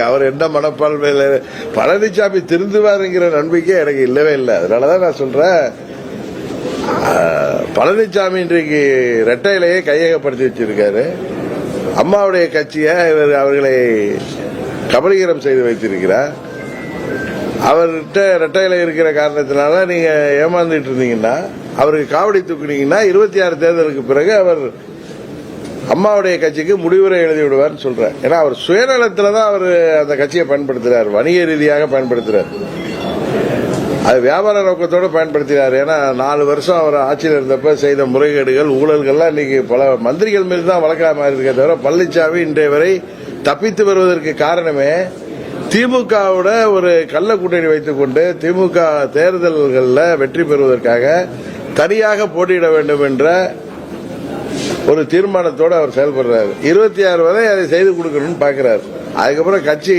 அவர் என்ன மனப்பான்மையில் பழனிசாமி திருந்துவாருங்கிற நம்பிக்கை எனக்கு இல்லவே இல்லை. அதனாலதான் நான் சொல்றேன் பழனிசாமி இன்றைக்கு ரெட்டையிலேயே கையகப்படுத்தி வச்சிருக்காரு. அம்மாவுடைய கட்சியை இவர் அவர்களை கபலீகரம் செய்து வைத்திருக்கிறார். அவர்கிட்ட ரெட்டையில இருக்கிற காரணத்தினால நீங்க ஏமாந்துட்டு இருந்தீங்கன்னா அவருக்கு காவடி தூக்குனீங்கன்னா இருபத்தி ஆறு தேர்தலுக்கு பிறகு அவர் அம்மாவுடைய கட்சிக்கு முடிவுரை எழுதி விடுவார்னு சொல்றேன் ஏன்னா அவர் சுயநலத்துல தான் அவர் அந்த கட்சியை பயன்படுத்துறாரு. வணிக ரீதியாக பயன்படுத்துறாரு. அது வியாபார நோக்கத்தோடு பயன்படுத்தினார். ஏன்னா நாலு வருஷம் அவர் ஆட்சியில் இருந்தப்ப செய்த முறைகேடுகள் ஊழல்கள்லாம் இன்னைக்கு பல மந்திரிகள் மீது தான் வழக்காக மாறி இருக்கே தவிர பழனிசாமி இன்றைய வரை தப்பித்து வருவதற்கு காரணமே திமுகவோட ஒரு கள்ள கூட்டணி வைத்துக் கொண்டு திமுக தேர்தல்களில் வெற்றி பெறுவதற்காக தனியாக போட்டியிட வேண்டும் என்ற ஒரு தீர்மானத்தோடு அவர் செயல்படுறாரு. இருபத்தி ஆறு வரை அதை செய்து கொடுக்கணும்னு பாக்குறாரு. அதுக்கப்புறம் கட்சி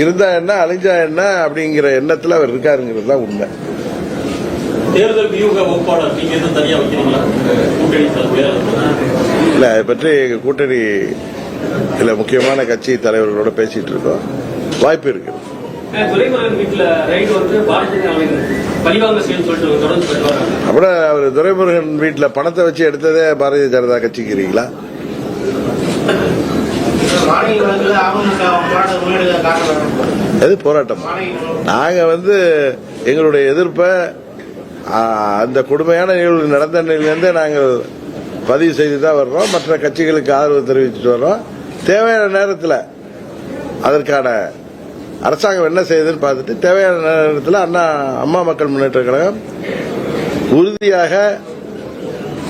இருந்தா என்ன அழிஞ்சா என்ன அப்படிங்கிற எண்ணத்துல அவர் இருக்காருங்கிறது தான் உண்மை. தேர்தல் வியூக வகுப்பாளர் நீங்க எதுவும் தனியா வைக்கிறீங்களா? கூட்டணி தலைமையா இல்ல அதை பற்றி எங்க கூட்டணி இல்ல முக்கியமான கட்சி தலைவர்களோட பேசிட்டு இருக்கோம். வாய்ப்பு இருக்கு அப்புறம் அவர் துரைமுருகன் வீட்டுல பணத்தை வச்சு எடுத்ததே பாரதிய ஜனதா கட்சிக்கிறீங்களா எது போராட்டம். நாங்க வந்து எங்களுடைய எதிர்ப்பை அந்த கொடுமையான நிகழ்வு நடந்த நிலையிலிருந்தே நாங்கள் பதிவு செய்து தான் வர்றோம். மற்ற கட்சிகளுக்கு ஆதரவு தெரிவிச்சுட்டு வர்றோம். தேவையான நேரத்தில் அதற்கான அரசாங்கம் என்ன செய்யுதுன்னு பார்த்துட்டு தேவையான நேரத்தில் அண்ணா அம்மா மக்கள் முன்னேற்ற கழகம் உறுதியாக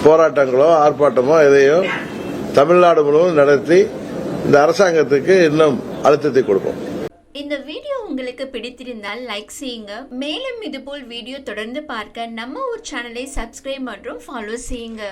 போராட்டங்களோ ஆர்ப்பாட்டமோ எதையோ தமிழ்நாடு முழுவதும் நடத்தி இந்த அரசாங்கத்துக்கு இன்னும் அழுத்தத்தை கொடுப்போம். இந்த வீடியோ உங்களுக்கு பிடித்திருந்தால் லைக் செய்யுங்க. மேலும் இதுபோல் வீடியோ தொடர்ந்து பார்க்க நம்ம ஒரு சேனலை சப்ஸ்கிரைப் மற்றும் ஃபாலோ செய்யுங்க.